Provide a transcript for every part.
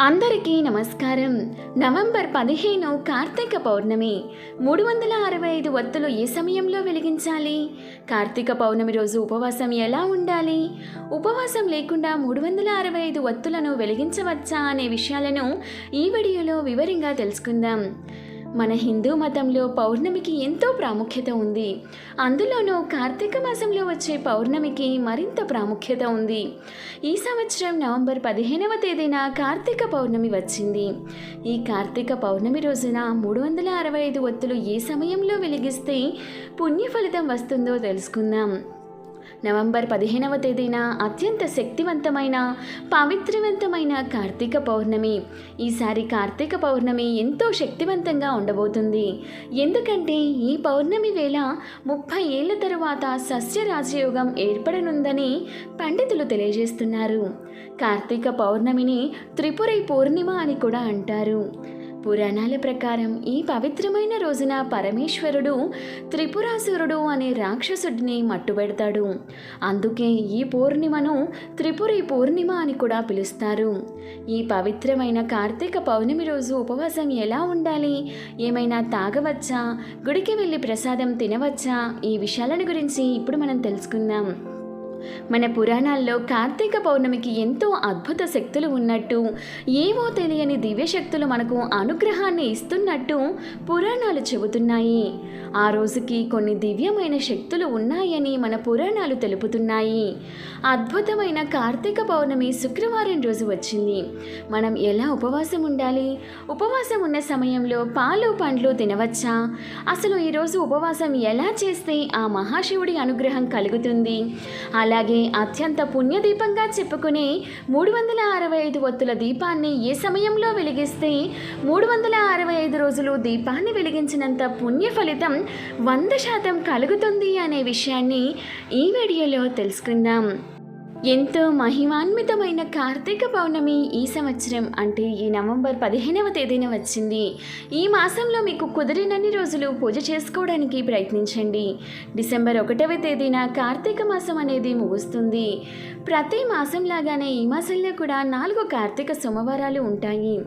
అందరికీ నమస్కారం. నవంబర్ పదిహేను కార్తీక పౌర్ణమి. మూడు వందల అరవై ఐదు ఒత్తులు ఏ సమయంలో వెలిగించాలి? కార్తీక పౌర్ణమి రోజు ఉపవాసం ఎలా ఉండాలి? ఉపవాసం లేకుండా మూడు వందల అరవై ఐదు ఒత్తులను వెలిగించవచ్చా అనే విషయాలను ఈ వీడియోలో వివరంగా తెలుసుకుందాం. మన హిందూ మతంలో పౌర్ణమికి ఎంతో ప్రాముఖ్యత ఉంది. అందులోనూ కార్తీక మాసంలో వచ్చే పౌర్ణమికి మరింత ప్రాముఖ్యత ఉంది. ఈ సంవత్సరం నవంబర్ పదిహేనవ తేదీన కార్తీక పౌర్ణమి వచ్చింది. ఈ కార్తీక పౌర్ణమి రోజున మూడు వందల అరవై ఐదు ఒత్తులు ఏ సమయంలో వెలిగిస్తే పుణ్య ఫలితం వస్తుందో తెలుసుకుందాం. నవంబర్ పదిహేనవ తేదీన అత్యంత శక్తివంతమైన పవిత్రవంతమైన కార్తీక పౌర్ణమి. ఈసారి కార్తీక పౌర్ణమి ఎంతో శక్తివంతంగా ఉండబోతుంది. ఎందుకంటే ఈ పౌర్ణమి వేళ ముప్పై ఏళ్ళ తరువాత సస్య రాజయోగం ఏర్పడనుందని పండితులు తెలియజేస్తున్నారు. కార్తీక పౌర్ణమిని త్రిపురై పూర్ణిమ అని కూడా అంటారు. పురాణాల ప్రకారం ఈ పవిత్రమైన రోజున పరమేశ్వరుడు త్రిపురాసురుడు అనే రాక్షసుడిని మట్టుబెడతాడు. అందుకే ఈ పూర్ణిమను త్రిపురి పూర్ణిమ అని కూడా పిలుస్తారు. ఈ పవిత్రమైన కార్తీక పౌర్ణమి రోజు ఉపవాసం ఎలా ఉండాలి? ఏమైనా తాగవచ్చా? గుడికి వెళ్ళి ప్రసాదం తినవచ్చా? ఈ విషయాలను గురించి ఇప్పుడు మనం తెలుసుకుందాం. మన పురాణాల్లో కార్తీక పౌర్ణమికి ఎంతో అద్భుత శక్తులు ఉన్నట్టు ఏవో తెలియని దివ్యశక్తులు మనకు అనుగ్రహాన్ని ఇస్తున్నట్టు పురాణాలు చెబుతున్నాయి. ఆ రోజుకి కొన్ని దివ్యమైన శక్తులు ఉన్నాయని మన పురాణాలు తెలుపుతున్నాయి. అద్భుతమైన కార్తీక పౌర్ణమి శుక్రవారం రోజు వచ్చింది. మనం ఎలా ఉపవాసం ఉండాలి? ఉపవాసం ఉన్న సమయంలో పాలు పండ్లు తినవచ్చా? అసలు ఈరోజు ఉపవాసం ఎలా చేస్తే ఆ మహాశివుడి అనుగ్రహం కలుగుతుంది? అలాగే అత్యంత పుణ్యదీపంగా చెప్పుకునే మూడు వందల అరవై ఐదు ఒత్తుల దీపాన్ని ఏ సమయంలో వెలిగిస్తే మూడు వందల అరవై ఐదు రోజులు దీపాన్ని వెలిగించినంత పుణ్య ఫలితం వంద శాతం కలుగుతుంది అనే విషయాన్ని ఈ వీడియోలో తెలుసుకుందాం. ఎంతో మహిమాన్వితమైన కార్తీక పౌర్ణమి ఈ సంవత్సరం అంటే ఈ నవంబర్ పదిహేనవ తేదీన వచ్చింది. ఈ మాసంలో మీకు కుదిరినన్ని రోజులు పూజ చేసుకోవడానికి ప్రయత్నించండి. డిసెంబర్ ఒకటవ తేదీన కార్తీక మాసం అనేది ముగుస్తుంది. ప్రతి మాసం లాగానే ఈ మాసంలో కూడా నాలుగు కార్తీక సోమవారాలు ఉంటాయి.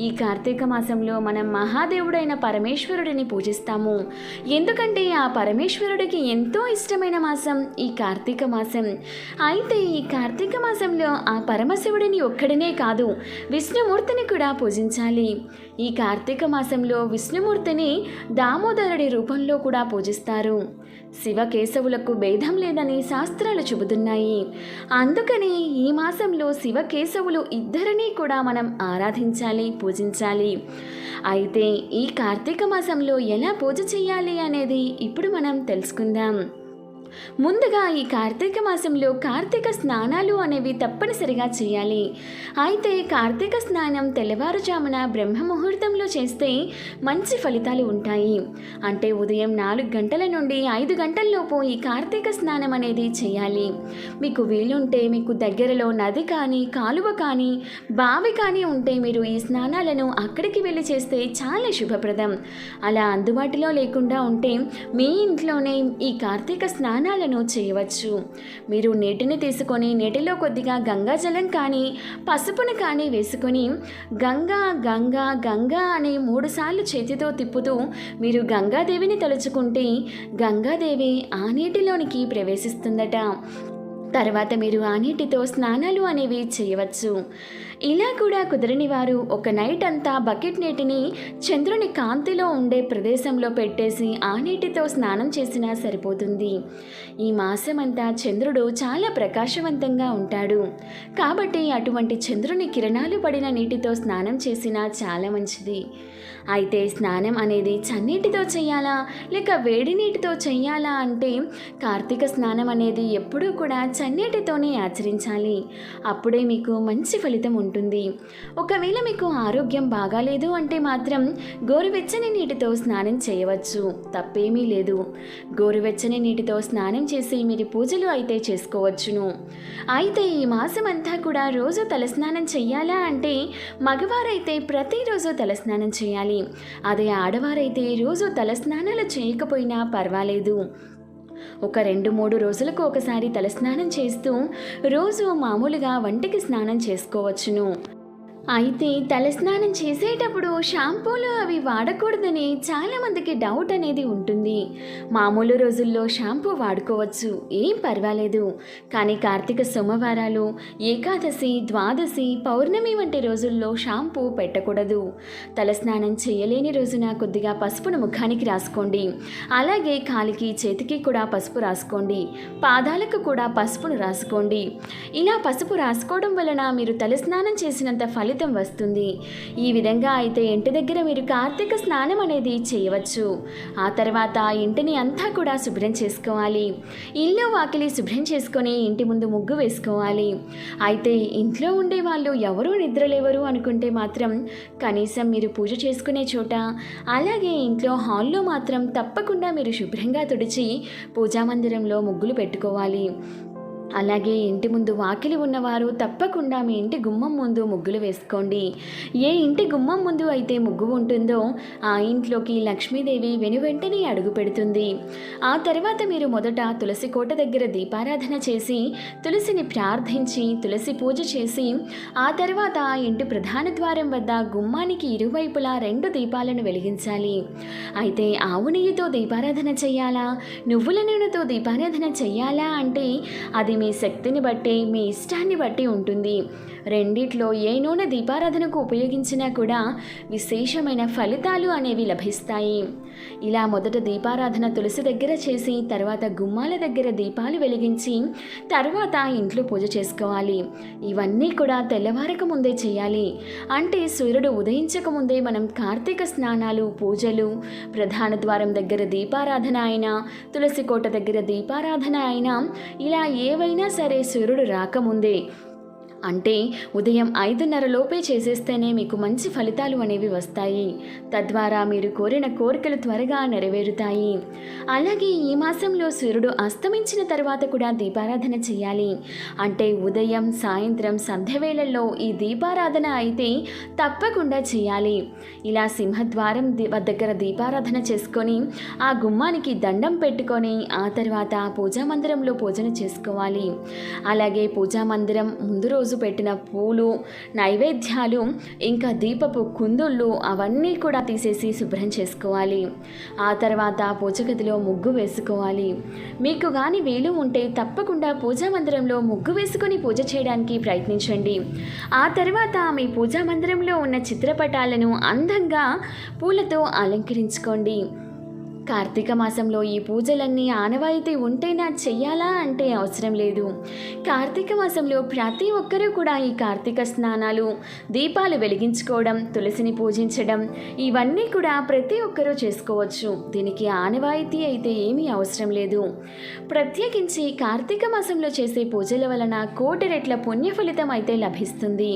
ఈ కార్తీక మాసంలో మనం మహాదేవుడైన పరమేశ్వరుడిని పూజిస్తాము. ఎందుకంటే ఆ పరమేశ్వరుడికి ఎంతో ఇష్టమైన మాసం ఈ కార్తీక మాసం. అయితే ఈ ఈ కార్తీక మాసంలో ఆ పరమశివుడిని ఒక్కడినే కాదు విష్ణుమూర్తిని కూడా పూజించాలి. ఈ కార్తీక మాసంలో విష్ణుమూర్తిని దామోదరుడి రూపంలో కూడా పూజిస్తారు. శివకేశవులకు భేదం లేదని శాస్త్రాలు చెబుతున్నాయి. అందుకని ఈ మాసంలో శివకేశవులు ఇద్దరినీ కూడా మనం ఆరాధించాలి పూజించాలి. అయితే ఈ కార్తీక మాసంలో ఎలా పూజ చేయాలి అనేది ఇప్పుడు మనం తెలుసుకుందాం. ముందుగా ఈ కార్తీక మాసంలో కార్తీక స్నానాలు అనేవి తప్పనిసరిగా చేయాలి. అయితే కార్తీక స్నానం తెల్లవారుజామున బ్రహ్మ ముహూర్తంలో చేస్తే మంచి ఫలితాలు ఉంటాయి. అంటే ఉదయం నాలుగు గంటల నుండి ఐదు గంటల్లోపు ఈ కార్తీక స్నానం అనేది చేయాలి. మీకు వీలుంటే మీకు దగ్గరలో నది కానీ కాలువ కానీ బావి కానీ ఉంటే మీరు ఈ స్నానాలను అక్కడికి వెళ్ళి చేస్తే చాలా శుభప్రదం. అలా అందుబాటులో లేకుండా ఉంటే మీ ఇంట్లోనే ఈ కార్తీక స్నానం స్నానాలను చేయవచ్చు. మీరు నీటిని తీసుకొని నీటిలో కొద్దిగా గంగాజలం కానీ పసుపును కానీ వేసుకొని గంగా గంగా గంగా అనే మూడుసార్లు చేతితో తిప్పుతూ మీరు గంగాదేవిని తలుచుకుంటే గంగాదేవి ఆ నీటిలోనికి ప్రవేశిస్తుందట. తర్వాత మీరు ఆ నీటితో స్నానాలు అనేవి చేయవచ్చు. ఇలా కూడా కుదరని వారు ఒక నైట్ అంతా బకెట్ నీటిని చంద్రుని కాంతిలో ఉండే ప్రదేశంలో పెట్టేసి ఆ నీటితో స్నానం చేసినా సరిపోతుంది. ఈ మాసం అంతా చంద్రుడు చాలా ప్రకాశవంతంగా ఉంటాడు. కాబట్టి అటువంటి చంద్రుని కిరణాలు పడిన నీటితో స్నానం చేసినా చాలా మంచిది. అయితే స్నానం అనేది చన్నీటితో చేయాలా? లేక వేడి నీటితో చేయాలా అంటే కార్తీక స్నానం అనేది ఎప్పుడూ కూడా చన్నీటితోనే ఆచరించాలి. అప్పుడే మీకు మంచి ఫలితం ఉంటుంది. ఒకవేళ మీకు ఆరోగ్యం బాగాలేదు అంటే మాత్రం గోరువెచ్చని నీటితో స్నానం చేయవచ్చు. తప్పేమీ లేదు. గోరువెచ్చని నీటితో స్నానం చేసి మీరు పూజలు అయితే చేసుకోవచ్చును. అయితే ఈ మాసం అంతా కూడా రోజు తలస్నానం చెయ్యాలా అంటే మగవారైతే ప్రతిరోజు తలస్నానం చేయాలి. అదే ఆడవారైతే రోజు తలస్నానాలు చేయకపోయినా పర్వాలేదు. ఒక రెండు మూడు రోజులకు ఒకసారి తలస్నానం చేస్తూ రోజు మామూలుగా వంటికి స్నానం చేసుకోవచ్చును. అయితే తలస్నానం చేసేటప్పుడు షాంపూలు అవి వాడకూడదని చాలామందికి డౌట్ అనేది ఉంటుంది. మామూలు రోజుల్లో షాంపూ వాడుకోవచ్చు. ఏం పర్వాలేదు. కానీ కార్తీక సోమవారాలు ఏకాదశి ద్వాదశి పౌర్ణమి వంటి రోజుల్లో షాంపూ పెట్టకూడదు. తలస్నానం చేయలేని రోజున కొద్దిగా పసుపును ముఖానికి రాసుకోండి. అలాగే కాలికి చేతికి కూడా పసుపు రాసుకోండి. పాదాలకు కూడా పసుపును రాసుకోండి. ఇలా పసుపు రాసుకోవడం వలన మీరు తలస్నానం చేసినంత ఫలితం వస్తుంది. ఈ విధంగా అయితే ఇంటి దగ్గర మీరు కార్తీక స్నానం అనేది చేయవచ్చు. ఆ తర్వాత ఇంటిని అంతా కూడా శుభ్రం చేసుకోవాలి. ఇల్లు వాకిలి శుభ్రం చేసుకొని ఇంటి ముందు ముగ్గు వేసుకోవాలి. అయితే ఇంట్లో ఉండే వాళ్ళు ఎవరూ నిద్రలేవరు అనుకుంటే మాత్రం కనీసం మీరు పూజ చేసుకునే చోట అలాగే ఇంట్లో హాల్లో మాత్రం తప్పకుండా మీరు శుభ్రంగా తుడిచి పూజా మందిరంలో ముగ్గులు పెట్టుకోవాలి. అలాగే ఇంటి ముందు వాకిలి ఉన్నవారు తప్పకుండా మీ ఇంటి గుమ్మం ముందు ముగ్గులు వేసుకోండి. ఏ ఇంటి గుమ్మం ముందు అయితే ముగ్గు ఉంటుందో ఆ ఇంట్లోకి లక్ష్మీదేవి వెనువెంటనే అడుగు పెడుతుంది. ఆ తర్వాత మీరు మొదట తులసి కోట దగ్గర దీపారాధన చేసి తులసిని ప్రార్థించి తులసి పూజ చేసి ఆ తర్వాత ఆ ఇంటి ప్రధాన ద్వారం వద్ద గుమ్మానికి ఇరువైపులా రెండు దీపాలను వెలిగించాలి. అయితే ఆవు నెయ్యితో దీపారాధన చేయాలా? నువ్వుల నూనెతో దీపారాధన చేయాలా అంటే అది మీ శక్తిని బట్టి మీ ఇష్టాన్ని బట్టి ఉంటుంది. రెండిట్లో ఏ నూనె దీపారాధనకు ఉపయోగించినా కూడా విశేషమైన ఫలితాలు అనేవి లభిస్తాయి. ఇలా మొదట దీపారాధన తులసి దగ్గర చేసి తర్వాత గుమ్మాల దగ్గర దీపాలు వెలిగించి తర్వాత ఇంట్లో పూజ చేసుకోవాలి. ఇవన్నీ కూడా తెల్లవారక ముందే చేయాలి. అంటే సూర్యుడు ఉదయించక ముందే మనం కార్తీక స్నానాలు పూజలు ప్రధాన ద్వారం దగ్గర దీపారాధన అయినా తులసి కోట దగ్గర దీపారాధన అయినా ఇలా ఏవైనా సరే సూర్యుడు రాకముందే అంటే ఉదయం ఐదున్నర లోపే చేసేస్తేనే మీకు మంచి ఫలితాలు అనేవి వస్తాయి. తద్వారా మీరు కోరిన కోరికలు త్వరగా నెరవేరుతాయి. అలాగే ఈ మాసంలో సూర్యుడు అస్తమించిన తర్వాత కూడా దీపారాధన చేయాలి. అంటే ఉదయం సాయంత్రం సంధ్యవేళల్లో ఈ దీపారాధన అయితే తప్పకుండా చేయాలి. ఇలా సింహద్వారం దగ్గర దీపారాధన చేసుకొని ఆ గుమ్మానికి దండం పెట్టుకొని ఆ తర్వాత పూజా మందిరంలో పూజన చేసుకోవాలి. అలాగే పూజా మందిరం ముందు రోజు పెట్టిన పూలు నైవేద్యాలు ఇంకా దీపపు కుందుళ్ళు అవన్నీ కూడా తీసేసి శుభ్రం చేసుకోవాలి. ఆ తర్వాత పూజగదిలో ముగ్గు వేసుకోవాలి. మీకు కానీ వీలు ఉంటే తప్పకుండా పూజా మందిరంలో ముగ్గు వేసుకొని పూజ చేయడానికి ప్రయత్నించండి. ఆ తర్వాత మీ పూజా మందిరంలో ఉన్న చిత్రపటాలను అందంగా పూలతో అలంకరించుకోండి. కార్తీక మాసంలో ఈ పూజలన్నీ ఆనవాయితీ ఉంటేనా చెయ్యాలా అంటే అవసరం లేదు. కార్తీక మాసంలో ప్రతి ఒక్కరూ కూడా ఈ కార్తీక స్నానాలు దీపాలు వెలిగించుకోవడం తులసిని పూజించడం ఇవన్నీ కూడా ప్రతి ఒక్కరూ చేసుకోవచ్చు. దీనికి ఆనవాయితీ అయితే ఏమీ అవసరం లేదు. ప్రత్యేకించి కార్తీక మాసంలో చేసే పూజల వలన కోటి రెట్ల పుణ్య ఫలితం అయితే లభిస్తుంది.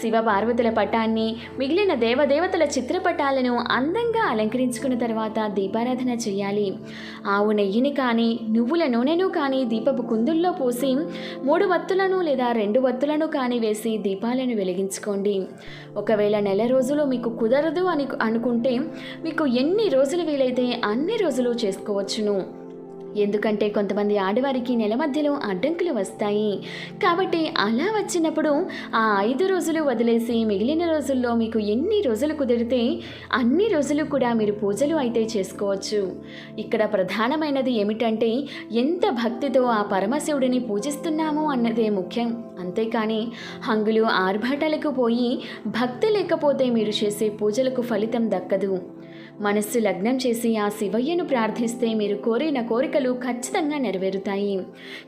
శివ పార్వతుల పటాన్ని మిగిలిన దేవదేవతల చిత్రపటాలను అందంగా అలంకరించుకున్న తర్వాత దీపారాధన చేయాలి. ఆవు నెయ్యిని కానీ నువ్వుల నూనెను కానీ దీపపు కుందుల్లో పోసి మూడు వత్తులను లేదా రెండు వత్తులను కానీ వేసి దీపాలను వెలిగించుకోండి. ఒకవేళ నెల రోజులు మీకు కుదరదు అని అనుకుంటే మీకు ఎన్ని రోజులు వీలైతే అన్ని రోజులు చేసుకోవచ్చును. ఎందుకంటే కొంతమంది ఆడవారికి నెల మధ్యలో అడ్డంకులు వస్తాయి. కాబట్టి అలా వచ్చినప్పుడు ఆ ఐదు రోజులు వదిలేసి మిగిలిన రోజుల్లో మీకు ఎన్ని రోజులు కుదిరితే అన్ని రోజులు కూడా మీరు పూజలు అయితే చేసుకోవచ్చు. ఇక్కడ ప్రధానమైనది ఏమిటంటే ఎంత భక్తితో ఆ పరమశివుడిని పూజిస్తున్నాము అన్నదే ముఖ్యం. అంతేకాని హంగులు ఆర్భాటాలకు పోయి భక్తి లేకపోతే మీరు చేసే పూజలకు ఫలితం దక్కదు. మనస్సు లగ్నం చేసి ఆ శివయ్యను ప్రార్థిస్తే మీరు కోరిన కోరికలు ఖచ్చితంగా నెరవేరుతాయి.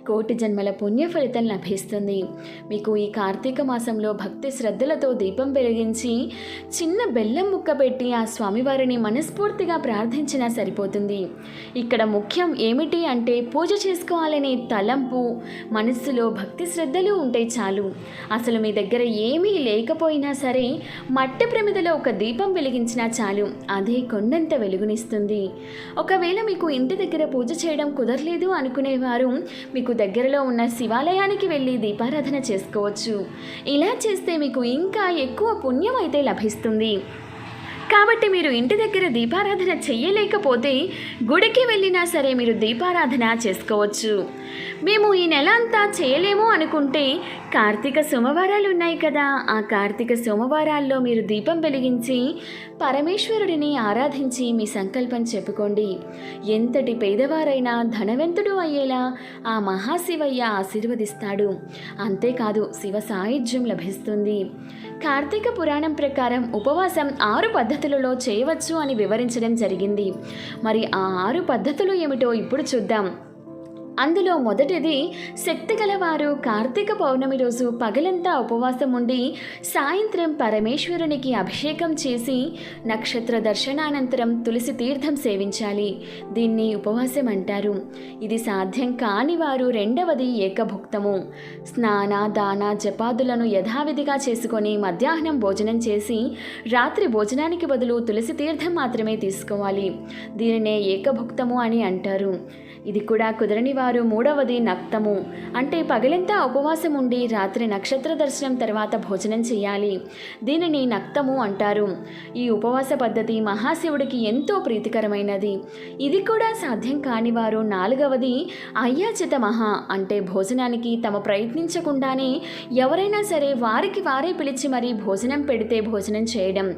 కోటి జన్మల పుణ్య ఫలితం లభిస్తుంది. మీకు ఈ కార్తీక మాసంలో భక్తి శ్రద్ధలతో దీపం వెలిగించి చిన్న బెల్లం ముక్క పెట్టి ఆ స్వామివారిని మనస్ఫూర్తిగా ప్రార్థించినా సరిపోతుంది. ఇక్కడ ముఖ్యం ఏమిటి అంటే పూజ చేసుకోవాలనే తలంపు మనస్సులో భక్తి శ్రద్ధలు ఉంటే చాలు. అసలు మీ దగ్గర ఏమీ లేకపోయినా సరే మట్టి ప్రమిదలో ఒక దీపం వెలిగించినా చాలు. అదే కొండంత వెలుగునిస్తుంది. ఒకవేళ మీకు ఇంటి దగ్గర పూజ చేయడం కుదరలేదు అనుకునేవారు మీకు దగ్గరలో ఉన్న శివాలయానికి వెళ్ళి దీపారాధన చేసుకోవచ్చు. ఇలా చేస్తే మీకు ఇంకా ఎక్కువ పుణ్యం అయితే లభిస్తుంది. కాబట్టి మీరు ఇంటి దగ్గర దీపారాధన చెయ్యలేకపోతే గుడికి వెళ్ళినా సరే మీరు దీపారాధన చేసుకోవచ్చు. మేము ఈ నెల అంతా చేయలేము అనుకుంటే కార్తీక సోమవారాలు ఉన్నాయి కదా. ఆ కార్తీక సోమవారాల్లో మీరు దీపం వెలిగించి పరమేశ్వరుడిని ఆరాధించి మీ సంకల్పం చెప్పుకోండి. ఎంతటి పేదవారైనా ధనవంతుడు అయ్యేలా ఆ మహాశివయ్య ఆశీర్వదిస్తాడు. అంతేకాదు శివ సాయుధ్యం లభిస్తుంది. కార్తీక పురాణం ప్రకారం ఉపవాసం ఆరు పద్ధతులలో చేయవచ్చు అని వివరించడం జరిగింది. మరి ఆ ఆరు పద్ధతులు ఏమిటో ఇప్పుడు చూద్దాం. అందులో మొదటిది శక్తి గలవారు కార్తీక పౌర్ణమి రోజు పగలంతా ఉపవాసం ఉండి సాయంత్రం పరమేశ్వరునికి అభిషేకం చేసి నక్షత్ర దర్శనానంతరం తులసి తీర్థం సేవించాలి. దీన్ని ఉపవాసం అంటారు. ఇది సాధ్యం కాని వారు రెండవది ఏకభుక్తము. స్నాన దాన జపాదులను యథావిధిగా చేసుకొని మధ్యాహ్నం భోజనం చేసి రాత్రి భోజనానికి బదులు తులసి తీర్థం మాత్రమే తీసుకోవాలి. దీనినే ఏకభుక్తము అని అంటారు. ఇది కూడా కుదరని వారు మూడవది నక్తము. అంటే పగలంతా ఉపవాసం ఉండి రాత్రి నక్షత్ర దర్శనం తర్వాత భోజనం చేయాలి. దీనిని నక్తము అంటారు. ఈ ఉపవాస పద్ధతి మహాశివుడికి ఎంతో ప్రీతికరమైనది. ఇది కూడా సాధ్యం కాని వారు నాలుగవది అయ్యాచిత మహా. అంటే భోజనానికి తమ ప్రయత్నించకుండానే ఎవరైనా సరే వారికి వారే పిలిచి మరీ భోజనం పెడితే భోజనం చేయడం.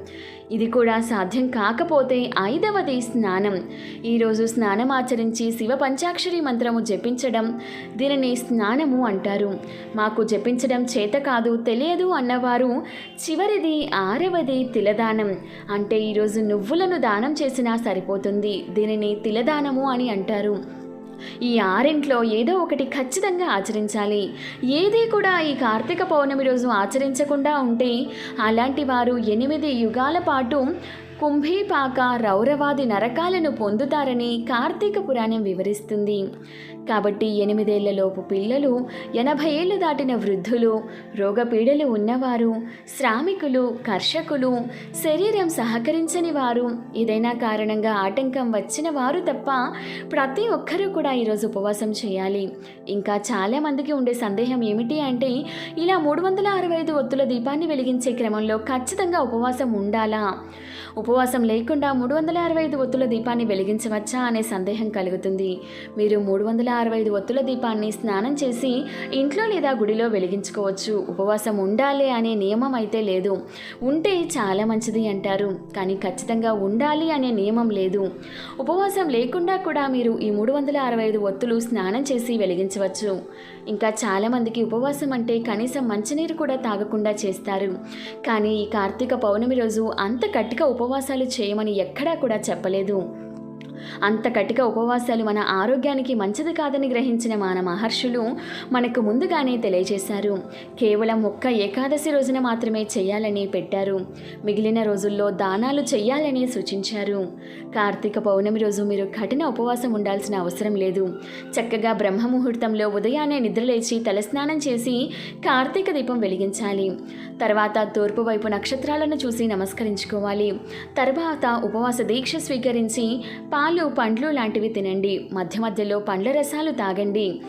ఇది కూడా సాధ్యం కాకపోతే ఐదవది స్నానం. ఈరోజు స్నానం ఆచరించి శివ పంచాక్షరి మంత్రము జపించడం దీనిని స్నానము అంటారు. మాకు జపించడం చేత కాదు తెలియదు అన్నవారు చివరిది ఆరవది తిలదానం అంటే ఈరోజు నువ్వులను దానం చేసినా సరిపోతుంది దీనిని తిలదానము అని అంటారు. ఈ ఆరింట్లో ఏదో ఒకటి ఖచ్చితంగా ఆచరించాలి. ఏది కూడా ఈ కార్తీక పౌర్ణమి రోజు ఆచరించకుండా ఉంటే అలాంటి వారు ఎనిమిది యుగాల పాటు కుంభీపాక రౌరవాది నరకాలను పొందుతారని కార్తీక పురాణం వివరిస్తుంది. కాబట్టి ఎనిమిదేళ్ళలోపు పిల్లలు ఎనభై ఏళ్ళు దాటిన వృద్ధులు రోగపీడలు ఉన్నవారు శ్రామికులు కర్షకులు శరీరం సహకరించని వారు ఏదైనా కారణంగా ఆటంకం వచ్చిన వారు తప్ప ప్రతి ఒక్కరూ కూడా ఈరోజు ఉపవాసం చేయాలి. ఇంకా చాలామందికి ఉండే సందేహం ఏమిటి అంటే ఇలా మూడు వందల అరవై ఐదు ఒత్తుల దీపాన్ని వెలిగించే క్రమంలో ఖచ్చితంగా ఉపవాసం ఉండాలా? ఉపవాసం లేకుండా మూడు వందల అరవై ఐదు ఒత్తుల దీపాన్ని వెలిగించవచ్చా అనే సందేహం కలుగుతుంది. మీరు మూడు వందల అరవై ఐదు ఒత్తుల దీపాన్ని స్నానం చేసి ఇంట్లో లేదా గుడిలో వెలిగించుకోవచ్చు. ఉపవాసం ఉండాలి అనే నియమం అయితే లేదు. ఉంటే చాలా మంచిది అంటారు. కానీ ఖచ్చితంగా ఉండాలి అనే నియమం లేదు. ఉపవాసం లేకుండా కూడా మీరు ఈ మూడు వందల అరవై ఐదు ఒత్తులు స్నానం చేసి వెలిగించవచ్చు. ఇంకా చాలామందికి ఉపవాసం అంటే కనీసం మంచినీరు కూడా తాగకుండా చేస్తారు. కానీ ఈ కార్తీక పౌర్ణమి రోజు అంత కట్టిక ఉపవాసాలు చేయమని ఎక్కడా కూడా చెప్పలేదు. అంత కటిక ఉపవాసాలు మన ఆరోగ్యానికి మంచిది కాదని గ్రహించిన మన మహర్షులు మనకు ముందుగానే తెలియజేశారు. కేవలం ఒక్క ఏకాదశి రోజున మాత్రమే చేయాలని పెట్టారు. మిగిలిన రోజుల్లో దానాలు చేయాలని సూచించారు. కార్తీక పౌర్ణమి రోజు మీరు కఠిన ఉపవాసం ఉండాల్సిన అవసరం లేదు. చక్కగా బ్రహ్మ ముహూర్తంలో ఉదయాన్నే నిద్రలేచి తలస్నానం చేసి కార్తీక దీపం వెలిగించాలి. తర్వాత తూర్పు వైపు నక్షత్రాలను చూసి నమస్కరించుకోవాలి. తర్వాత ఉపవాస దీక్ష స్వీకరించి పాలు పండ్లు లాంటివి తినండి. మధ్య మధ్యలో పండ్ల రసాలు తాగండి.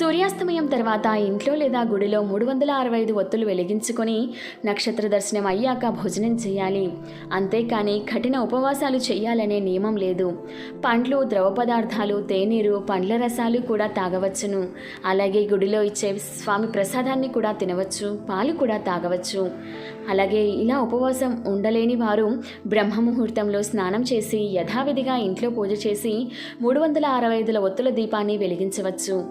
సూర్యాస్తమయం తర్వాత ఇంట్లో లేదా గుడిలో మూడు వందల అరవై ఐదు ఒత్తులు వెలిగించుకొని నక్షత్ర దర్శనం అయ్యాక భోజనం చేయాలి. అంతేకాని కఠిన ఉపవాసాలు చేయాలనే నియమం లేదు. పండ్లు ద్రవ పదార్థాలు తేనీరు పండ్ల రసాలు కూడా తాగవచ్చును. అలాగే గుడిలో ఇచ్చే స్వామి ప్రసాదాన్ని కూడా తినవచ్చు పాలు కూడా తాగవచ్చు. అలాగే ఇలా ఉపవాసం ఉండలేని వారు బ్రహ్మ ముహూర్తంలో స్నానం చేసి యథావిధిగా ఇంట్లో పూజ చేసి మూడు వందల అరవై ఐదుల ఒత్తుల దీపాన్ని వెలిగించవచ్చు.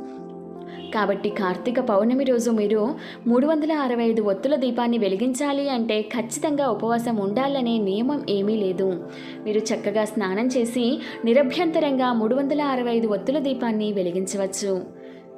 కాబట్టి కార్తీక పౌర్ణమి రోజు మీరు మూడు వందల అరవై ఐదు ఒత్తుల దీపాన్ని వెలిగించాలి అంటే ఖచ్చితంగా ఉపవాసం ఉండాలనే నియమం ఏమీ లేదు. మీరు చక్కగా స్నానం చేసి నిరభ్యంతరంగా మూడు వందల అరవై ఐదు ఒత్తుల దీపాన్ని వెలిగించవచ్చు.